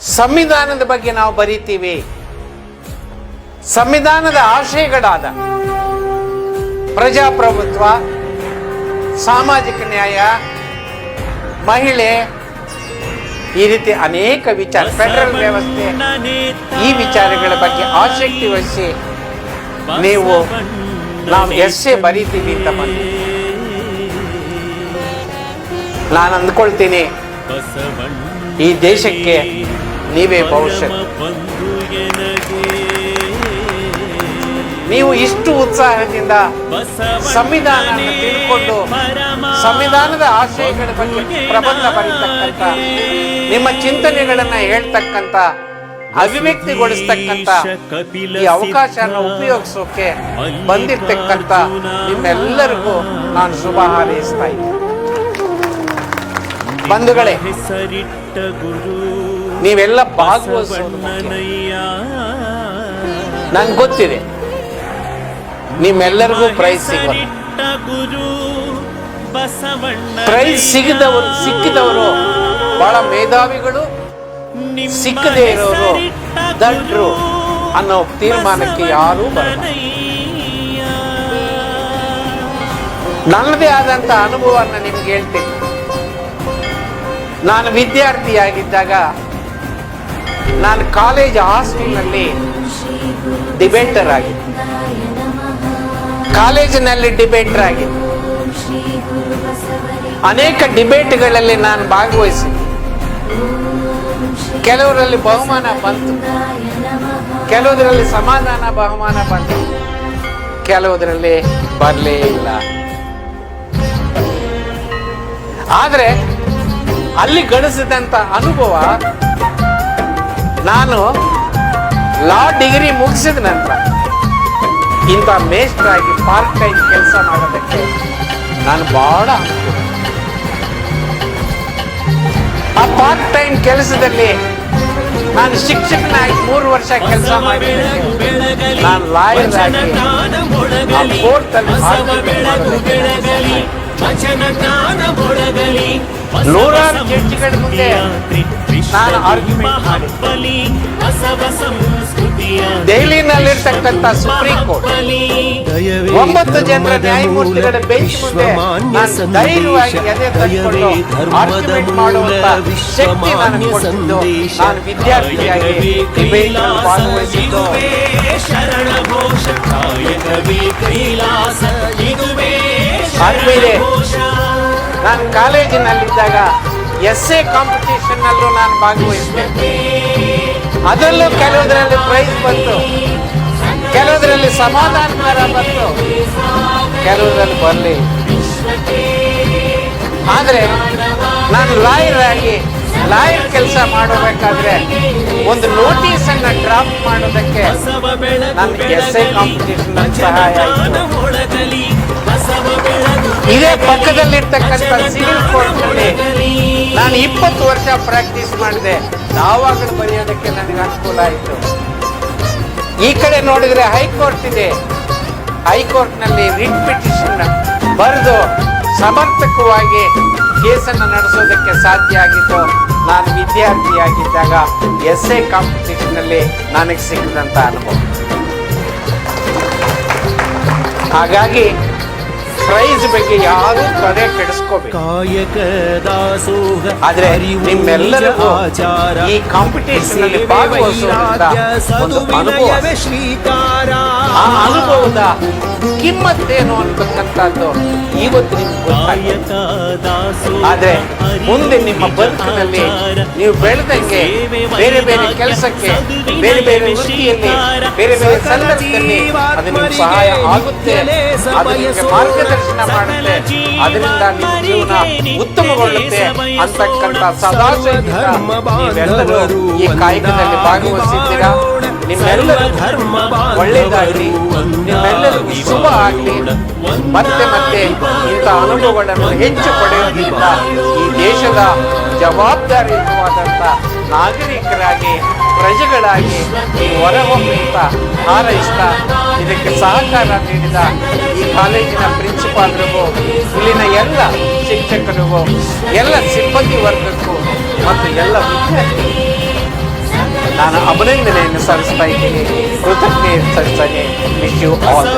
ಸಂವಿಧಾನದ ಬಗ್ಗೆ ನಾವು ಬರೀತೀವಿ. ಸಂವಿಧಾನದ ಆಶಯಗಳಾದ ಪ್ರಜಾಪ್ರಭುತ್ವ, ಸಾಮಾಜಿಕ ನ್ಯಾಯ, ಮಹಿಳೆ, ಈ ರೀತಿ ಅನೇಕ ವಿಚಾರ, ಫೆಡರಲ್ ವ್ಯವಸ್ಥೆ, ಈ ವಿಚಾರಗಳ ಬಗ್ಗೆ ಆಸಕ್ತಿ ವಹಿಸಿ ನೀವು ನಾವು ಎಸ್ಸೆ ಬರೀತೀವಿ ಅಂತ ಬಂದು. ನಾನು ಅಂದ್ಕೊಳ್ತೀನಿ, ಈ ದೇಶಕ್ಕೆ ನೀವೇ ಭವಿಷ್ಯ. ನೀವು ಇಷ್ಟು ಉತ್ಸಾಹದಿಂದ ಸಂವಿಧಾನ ತಿಳ್ಕೊಂಡು ಸಂವಿಧಾನದ ಆಶಯಗಳ ಬಗ್ಗೆ ಪ್ರಬಂಧ ಬರೀತಕ್ಕಂಥ, ನಿಮ್ಮ ಚಿಂತನೆಗಳನ್ನ ಹೇಳ್ತಕ್ಕಂಥ, ಅಭಿವ್ಯಕ್ತಿಗೊಳಿಸ್ತಕ್ಕಂಥ ಈ ಅವಕಾಶನ ಉಪಯೋಗಿಸೋಕೆ ಬಂದಿರ್ತಕ್ಕಂಥ ನಿಮ್ಮೆಲ್ಲರಿಗೂ ನಾನು ಶುಭ ಹಾರೈಸ್ತಾ ಇದ್ದೀನಿ. ಬಂಧುಗಳೇ ನೀವೆಲ್ಲ ಭಾಗವಹಿಸೋದು. ನಂಗೆ ಗೊತ್ತಿದೆ. ನಿಮ್ಮೆಲ್ಲರಿಗೂ ಪ್ರೈಸ್ ಸಿಗೋದು ಪ್ರೈಸ್ ಸಿಗದವರು ಸಿಕ್ಕಿದವರು ಬಹಳ ಮೇಧಾವಿಗಳು ಸಿಕ್ಕದೇ ಇರೋರು ದಡ್ರು ಅನ್ನೋ ತೀರ್ಮಾನಕ್ಕೆ ಯಾರೂ ಬರಲ್ಲ. ನನ್ನದೇ ಆದಂಥ ಅನುಭವನ ನಿಮ್ಗೆ ಹೇಳ್ತೀನಿ. ನಾನು ವಿದ್ಯಾರ್ಥಿಯಾಗಿದ್ದಾಗ ನಾನು ಕಾಲೇಜ್ ಹಾಸ್ಟೆಲ್ನಲ್ಲಿ ಡಿಬೇಟರ್ ಆಗಿದ್ದೆ ಕಾಲೇಜಿನಲ್ಲಿ ಡಿಬೇಟರ್ ಆಗಿದ್ದೆ ಅನೇಕ ಡಿಬೇಟ್ಗಳಲ್ಲಿ ನಾನು ಭಾಗವಹಿಸಿದ್ದೆ. ಕೆಲವರಲ್ಲಿ ಬಹುಮಾನ ಬಂತು. ಕೆಲವುದರಲ್ಲಿ ಸಮಾಧಾನ ಬಹುಮಾನ ಬಂತು. ಕೆಲವುದರಲ್ಲಿ ಬರಲೇ ಇಲ್ಲ. ಆದರೆ ಅಲ್ಲಿ ಗಳಿಸಿದಂಥ ಅನುಭವ ನಾನು ಲಾ ಡಿಗ್ರಿ ಮುಗಿಸಿದ ನಂತರ ಇಂಥ ಮೇಸ್ಟರ್ ಆಗಿ ಪಾರ್ಟ್ ಟೈಮ್ ಕೆಲಸ ಮಾಡೋದಕ್ಕೆ ನಾನು ಬಹಳ ಆ ಪಾರ್ಟ್ ಟೈಮ್ ಕೆಲಸದಲ್ಲಿ ನಾನು ಶಿಕ್ಷಕನಾಗಿ ಮೂರು ವರ್ಷ ಕೆಲಸ ಮಾಡಿದ್ದಕ್ಕೆ ನಾನು ಲಾಯರ್ ಆಗಿ ಆ ನೂರಾರು ಜಡ್ಜಿಗಳ ಮುಂದೆ ನಾನು ಆರ್ಗ್ಯುಮೆಂಟ್ ಮಾಡಿ ದೆಹಲಿನಲ್ಲಿರ್ತಕ್ಕಂಥ ಸುಪ್ರೀಂ ಕೋರ್ಟ್ ಒಂಬತ್ತು ಜನರ ನ್ಯಾಯಮೂರ್ತಿಗಳ ಬೆಂಚ್ ಮುಂದೆ ನಾನು ಧೈರ್ಯವಾಗಿ ಎದೆ ತಟ್ಕೊಂಡು ಆರ್ಗ್ಯುಮೆಂಟ್ ಮಾಡುವಂತ ಶಕ್ತಿ ನನಗೆ ಕೊಟ್ಟಿದ್ದು ನಾನು ವಿದ್ಯಾರ್ಥಿಯಾಗಿ ಡಿಬೇಟ್ ಭಾಗವಹಿಸಿದ್ದು ಶರಣ ಘೋಷ ಕಾಯಕವೇ ಕೈಲಾಸ ಇದುವೇ ಆದ್ಮೇಲೆ ನಾನು ಕಾಲೇಜಿನಲ್ಲಿದ್ದಾಗ ಎಸ್ ಎ ಕಾಂಪಿಟೇಷನ್ ಅಲ್ಲೂ ನಾನು ಭಾಗವಹಿಸಿದೆ. ಅದರಲ್ಲೂ ಕೆಲವುದರಲ್ಲಿ ಪ್ರೈಸ್ ಬಂತು. ಕೆಲವುದರಲ್ಲಿ ಸಮಾಧಾನಕರ ಬಂತು. ಕೆಲವುದರಲ್ಲಿ ಬರಲಿ. ಆದರೆ ನಾನು ಲಾಯರ್ ಆಗಿ ಲಾಯರ್ ಕೆಲಸ ಮಾಡಬೇಕಾದ್ರೆ ಒಂದು ನೋಟಿಸ್ ಅನ್ನ ಡ್ರಾಪ್ ಮಾಡೋದಕ್ಕೆ ನನಗೆ ಎಸ್ ಎ ಕಾಂಪಿಟೇಷನ್ ಸಹಾಯ ಆಯಿತು. ಪಕ್ಕ ಪಕ್ಕದಲ್ಲಿರ್ತಕ್ಕಂಥ ಸಿವಿಲ್ ಕೋರ್ಟ್ನಲ್ಲಿ ನಾನು ಇಪ್ಪತ್ತು ವರ್ಷ ಪ್ರಾಕ್ಟೀಸ್ ಮಾಡಿದೆ. ಯಾವಾಗಲೂ ಬರೆಯೋದಕ್ಕೆ ನನಗೆ ಅನುಕೂಲ ಆಯಿತು. ಈ ಕಡೆ ನೋಡಿದ್ರೆ ಹೈಕೋರ್ಟ್ ಇದೆ. ಹೈಕೋರ್ಟ್ನಲ್ಲಿ ರಿಟ್ ಪಿಟಿಷನ್ ಬರೆದು ಸಮರ್ಥಕವಾಗಿ ಕೇಸನ್ನು ನಡೆಸೋದಕ್ಕೆ ಸಾಧ್ಯ ಆಗಿತ್ತು ನಾನು ವಿದ್ಯಾರ್ಥಿಯಾಗಿದ್ದಾಗ ಎಸ್ ಎ ಕಾಂಪಿಟೇಷನ್ನಲ್ಲಿ ನನಗೆ ಸಿಕ್ಕಿದಂಥ ಅನುಭವ. ಹಾಗಾಗಿ ಪ್ರೈಸ್ ಬಗ್ಗೆ ಯಾರು ತಲೆ ಕೆಡಿಸ್ಕೋಬೇಕು ಕಾಯಕ ದಾಸೋಹ ಆದ್ರೆ ನಿಮ್ಮೆಲ್ಲರ ನಿಮ್ಮೆಲ್ಲರಿಗೂ ಆಚಾರ ಈ ಕಾಂಪಿಟೇಷನ್ ಅಲ್ಲಿ ಒಂದು ಅನುಭವ. ಶ್ರೀಕಾರ. ಆ ಅನುಭವದ ಕಿಮ್ಮತ್ತೇನು ಅಂತಕ್ಕಂಥದ್ದು ಇವತ್ತು ನಿಮ್ಗೆ ಕಾಯಕ ದಾಸೋಹ ಆದ್ರೆ ಮುಂದೆ ನಿಮ್ಮ ಬದುಕಿನಲ್ಲಿ ನೀವು ಬೆಳೆದಂಗೆ ಬೇರೆ ಬೇರೆ ಕೆಲಸಕ್ಕೆ ಬೇರೆ ಬೇರೆ ವೃತ್ತಿಯಲ್ಲಿ ಬೇರೆ ಬೇರೆ ಸಂದರ್ಭದಲ್ಲಿ ಅದು ನಿಮ್ಗೆ ಸಹಾಯ ಆಗುತ್ತೆ. ಅದು ನಿಮಗೆ ಮಾರ್ಗದರ್ಶನ ಮಾಡುತ್ತೆ. ಅದರಿಂದ ನಿಮ್ಮ ಜೀವನ ಉತ್ತಮಗೊಳ್ಳುತ್ತೆ ಅಂತಕ್ಕಂಥ ಸದಾಶಯದಿಂದ ನೀವೆಲ್ಲರೂ ಈ ಕಾಯಕದಲ್ಲಿ ಭಾಗವಹಿಸಿದ್ದೀರಾ? ನಿಮ್ಮೆಲ್ಲರಿಗೂ ಒಳ್ಳೆಯದಾಗ್ಲಿ ನಿಮ್ಮೆಲ್ಲರಿಗೂ ಶುಭ ಆಗಲಿ. ಮತ್ತೆ ಮತ್ತೆ ಇಂಥ ಅನುಭವಗಳನ್ನು ಹೆಚ್ಚು ಪಡೆಯೋದ್ರಿಂದ ಈ ದೇಶದ ಜವಾಬ್ದಾರಿಯುತವಾದಂಥ ನಾಗರಿಕರಾಗಿ ಪ್ರಜೆಗಳಾಗಿ ಹೊರಹೊಮ್ಮಿಂತ ಹೊರಹೊಮ್ಮಿ ಅಂತ ಹಾರೈಸ್ತಾ ಇದಕ್ಕೆ ಸಹಕಾರ ನೀಡಿದ ಈ ಕಾಲೇಜಿನ ಪ್ರಿನ್ಸಿಪಾಲ್ರಿಗೂ ಇಲ್ಲಿನ ಎಲ್ಲ ಶಿಕ್ಷಕರಿಗೂ ಎಲ್ಲ ಸಿಬ್ಬಂದಿ ವರ್ಗಕ್ಕೂ ಮತ್ತು ಎಲ್ಲ ವಿದ್ಯಾರ್ಥಿಗಳು ನಾನು ಅಭಿನಂದನೆಯನ್ನು ಸಲ್ಲಿಸ್ತಾ ಇದ್ದೀನಿ. ಕೃತಜ್ಞತೆ ಸಲ್ಲಿಸ್ತಾನೆ ವಿಶ್ ಯು ಆಲ್